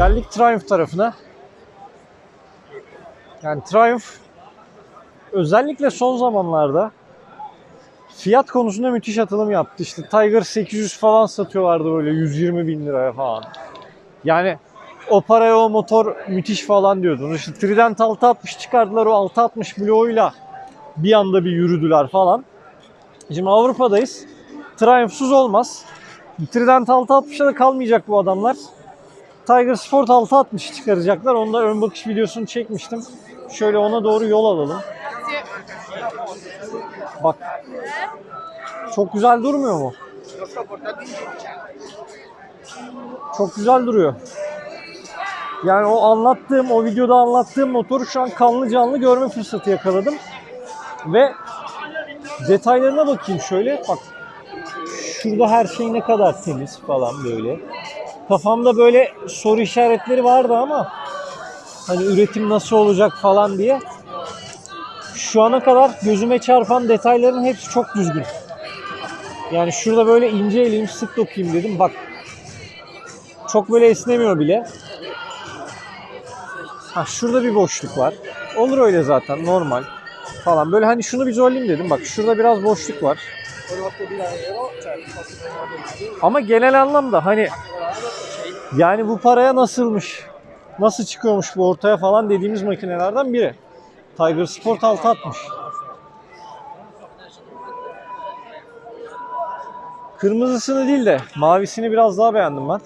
Geldik Triumph tarafına. Yani Triumph özellikle son zamanlarda fiyat konusunda müthiş atılım yaptı. İşte Tiger 800 falan satıyorlardı böyle 120 bin liraya falan. Yani o paraya o motor müthiş falan diyordun. İşte Trident 660 çıkardılar o 660 bloğuyla bir anda bir yürüdüler falan. Şimdi Avrupa'dayız. Triumph'suz olmaz. Trident 660'a da kalmayacak bu adamlar. Tiger Sport 660 çıkaracaklar. Onda ön bakış videosunu çekmiştim. Şöyle ona doğru yol alalım. Bak. Çok güzel durmuyor mu? Çok güzel duruyor. Yani o anlattığım, o videoda anlattığım motoru şu an kanlı canlı görme fırsatı yakaladım. Ve detaylarına bakayım şöyle. Bak şurada her şey ne kadar temiz falan böyle. Kafamda böyle soru işaretleri vardı ama hani üretim nasıl olacak falan diye. Şu ana kadar gözüme çarpan detayların hepsi çok düzgün. Yani şurada böyle ince eleyim sık dokuyayım dedim. Bak çok böyle esnemiyor bile. Ha şurada bir boşluk var. Olur öyle zaten normal falan. Böyle hani şunu bir zorlayayım dedim. Bak şurada biraz boşluk var. Ama genel anlamda hani yani bu paraya nasılmış? Nasıl çıkıyormuş bu ortaya falan dediğimiz makinelerden biri. Tiger Sport 660. Kırmızısını değil de mavisini biraz daha beğendim ben.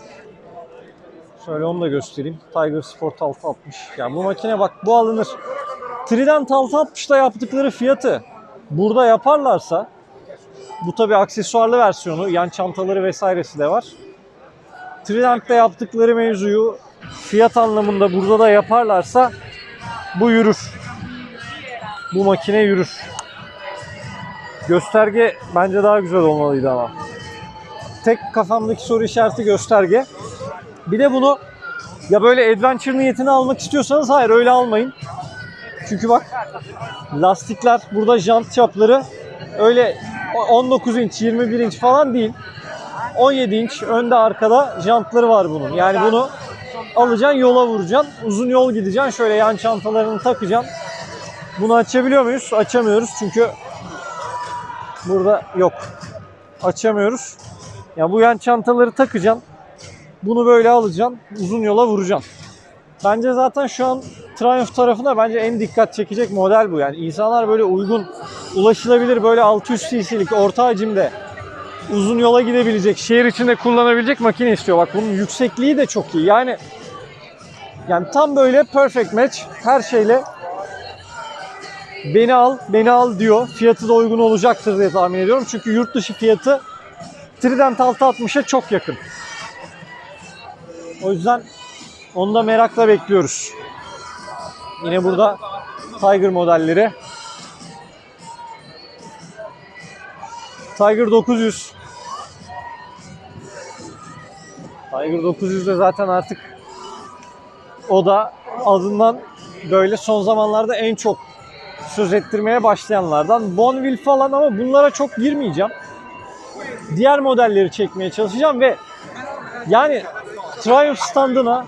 Şöyle onu da göstereyim. Tiger Sport 660. Yani bu makine bak bu alınır. Trident 660'da yaptıkları fiyatı burada yaparlarsa bu tabi aksesuarlı versiyonu, yan çantaları vesairesi de var. Trident'te yaptıkları mevzuyu fiyat anlamında burada da yaparlarsa bu yürür. Bu makine yürür. Gösterge bence daha güzel olmalıydı ama. Tek kafamdaki soru işareti gösterge. Bir de bunu ya böyle adventure niyetine almak istiyorsanız hayır öyle almayın. Çünkü bak lastikler burada jant çapları öyle 19 inç 21 inç falan değil. 17 inç önde arkada jantları var bunun. Yani bunu alacaksın yola vuracaksın. Uzun yol gideceksin. Şöyle yan çantalarını takacaksın. Bunu açabiliyor muyuz? Açamıyoruz çünkü burada yok. Açamıyoruz. Ya bu yan çantaları takacaksın. Bunu böyle alacaksın. Uzun yola vuracaksın. Bence zaten şu an Triumph tarafına bence en dikkat çekecek model bu. Yani insanlar böyle uygun, ulaşılabilir böyle 600 cc'lik orta hacimde uzun yola gidebilecek, şehir içinde kullanabilecek makine istiyor. Bak bunun yüksekliği de çok iyi. Yani yani tam böyle perfect match her şeyle beni al, beni al diyor. Fiyatı da uygun olacaktır diye tahmin ediyorum. Çünkü yurt dışı fiyatı Trident 660'a çok yakın. O yüzden onu da merakla bekliyoruz. Yine burada Tiger modelleri. Tiger 900. Tiger 900 de zaten artık o da adından böyle son zamanlarda en çok söz ettirmeye başlayanlardan. Bonville falan ama bunlara çok girmeyeceğim. Diğer modelleri çekmeye çalışacağım ve yani Triumph standına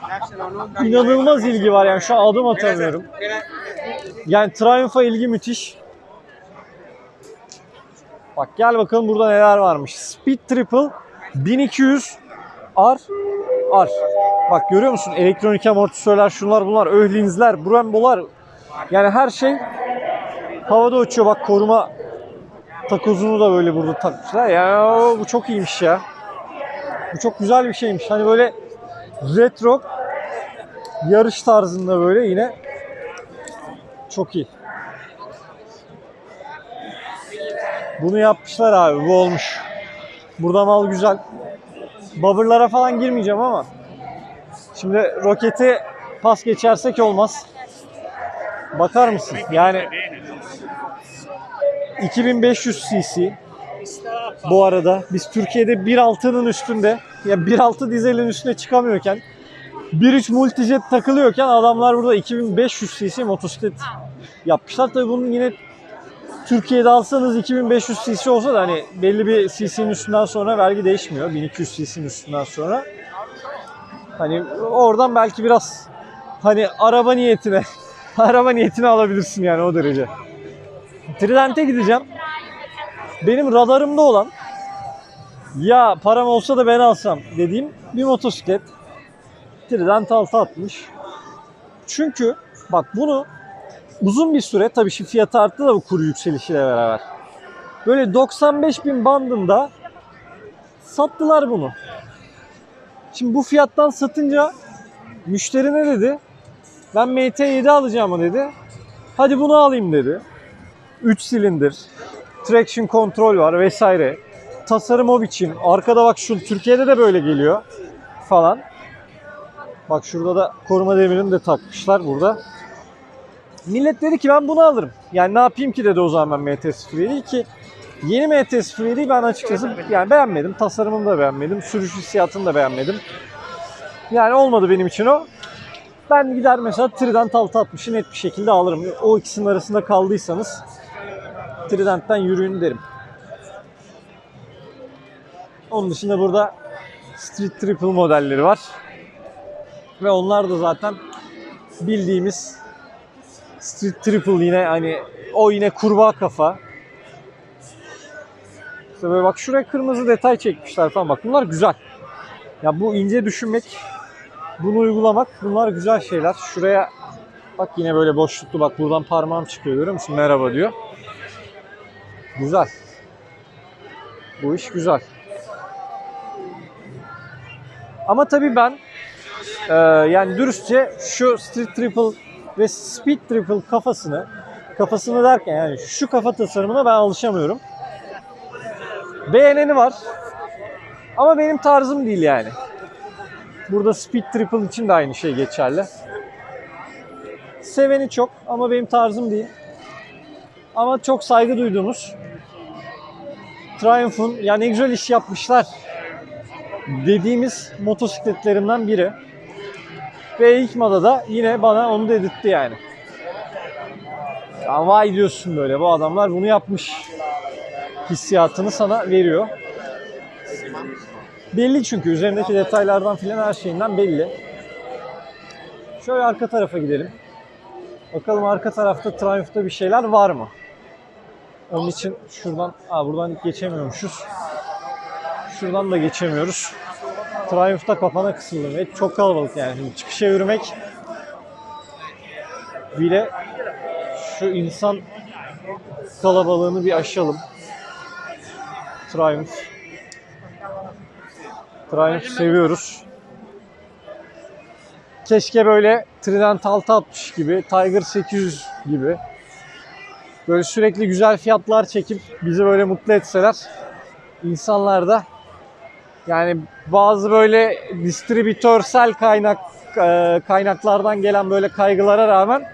inanılmaz ilgi var yani şu an adım atamıyorum. Yani Triumph'a ilgi müthiş. Bak gel bakalım burada neler varmış. Speed Triple 1200 R R. Bak görüyor musun? Elektronik amortisörler, şunlar bunlar, Öhling'ler, Brembo'lar. Yani her şey havada uçuyor. Bak koruma takozunu da böyle burada takmışlar. Ya bu çok iyiymiş ya. Bu çok güzel bir şeymiş. Hani böyle retro yarış tarzında böyle yine çok iyi. Bunu yapmışlar abi. Bu olmuş. Burada mal güzel. Bubber'lara falan girmeyeceğim ama şimdi roketi pas geçersek olmaz. Bakar mısın? Yani 2500 cc bu arada biz Türkiye'de 1.6'nın üstünde ya 1.6 dizelin üstüne çıkamıyorken 1.3 multijet takılıyorken adamlar burada 2500 cc motosiklet yapmışlar. Tabii bunun yine Türkiye'de alsanız 2500 cc olsa da hani belli bir cc'nin üstünden sonra vergi değişmiyor. 1200 cc'nin üstünden sonra. Hani oradan belki biraz hani araba niyetine araba niyetine alabilirsin yani o derece. Trident'e gideceğim. Benim radarımda olan ya param olsa da ben alsam dediğim bir motosiklet. Trident 660. Çünkü bak bunu uzun bir süre tabii şimdi fiyatı arttı da bu kuru yükselişiyle beraber. Böyle 95 bin bandında sattılar bunu. Şimdi bu fiyattan satınca müşteri ne dedi? Ben MT7 alacağım dedi. Hadi bunu alayım dedi. 3 silindir, traction control var vesaire. Tasarım o biçim. Arkada bak şu Türkiye'de de böyle geliyor falan. Bak şurada da koruma demirini de takmışlar burada. Millet dedi ki ben bunu alırım. Yani ne yapayım ki dedi o zaman ben MT-07 ki yeni MT-07'yi ben açıkçası yani beğenmedim. Tasarımını da beğenmedim. Sürüş hissiyatını da beğenmedim. Yani olmadı benim için o. Ben gider mesela Trident 660'ı net bir şekilde alırım. O ikisinin arasında kaldıysanız Trident'ten yürüyün derim. Onun dışında burada Street Triple modelleri var. Ve onlar da zaten bildiğimiz Triple yine hani o yine kurbağa kafa. İşte böyle bak şuraya kırmızı detay çekmişler falan bak bunlar güzel. Ya bu ince düşünmek, bunu uygulamak bunlar güzel şeyler. Şuraya bak yine böyle boşluklu bak buradan parmağım çıkıyor görüyor musun? Merhaba diyor. Güzel. Bu iş güzel. Ama tabii ben e, yani dürüstçe şu Street Triple ve Speed Triple kafasını kafasını derken yani şu kafa tasarımına ben alışamıyorum. Beğeneni var. Ama benim tarzım değil yani. Burada Speed Triple için de aynı şey geçerli. Seveni çok ama benim tarzım değil. Ama çok saygı duyduğumuz Triumph'un ya ne güzel iş yapmışlar dediğimiz motosikletlerinden biri. Ve İKMA'da da yine bana onu dedirtti yani. Ya vay diyorsun böyle bu adamlar bunu yapmış hissiyatını sana veriyor. Belli çünkü üzerindeki detaylardan filan her şeyinden belli. Şöyle arka tarafa gidelim. Bakalım arka tarafta Triumph'ta bir şeyler var mı? Onun için şuradan, aa buradan geçemiyormuşuz. Şuradan da geçemiyoruz. Triumph'ta kapana kısıldım ve çok kalabalık yani. Şimdi çıkışa yürümek bile şu insan kalabalığını bir aşalım. Triumph. Triumph seviyoruz. Keşke böyle Trident 660 gibi, Tiger 800 gibi böyle sürekli güzel fiyatlar çekip bizi böyle mutlu etseler insanlar da yani bazı böyle distribütörsel kaynak e, kaynaklardan gelen böyle kaygılara rağmen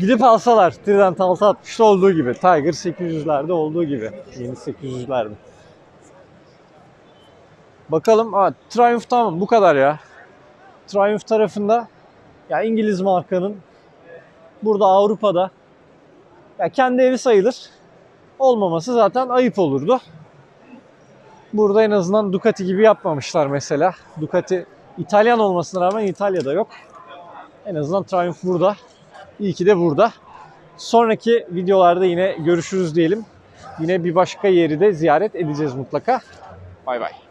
gidip alsalar Trident 660'da olduğu gibi, Tiger 800'lerde olduğu gibi, yeni 800'lerde. Bakalım, ha, Triumph tamam bu kadar ya. Triumph tarafında ya İngiliz markanın burada Avrupa'da ya kendi evi sayılır. Olmaması zaten ayıp olurdu. Burada en azından Ducati gibi yapmamışlar mesela. Ducati İtalyan olmasına rağmen İtalya'da yok. En azından Triumph burada. İyi ki de burada. Sonraki videolarda yine görüşürüz diyelim. Yine bir başka yeri de ziyaret edeceğiz mutlaka. Bay bay.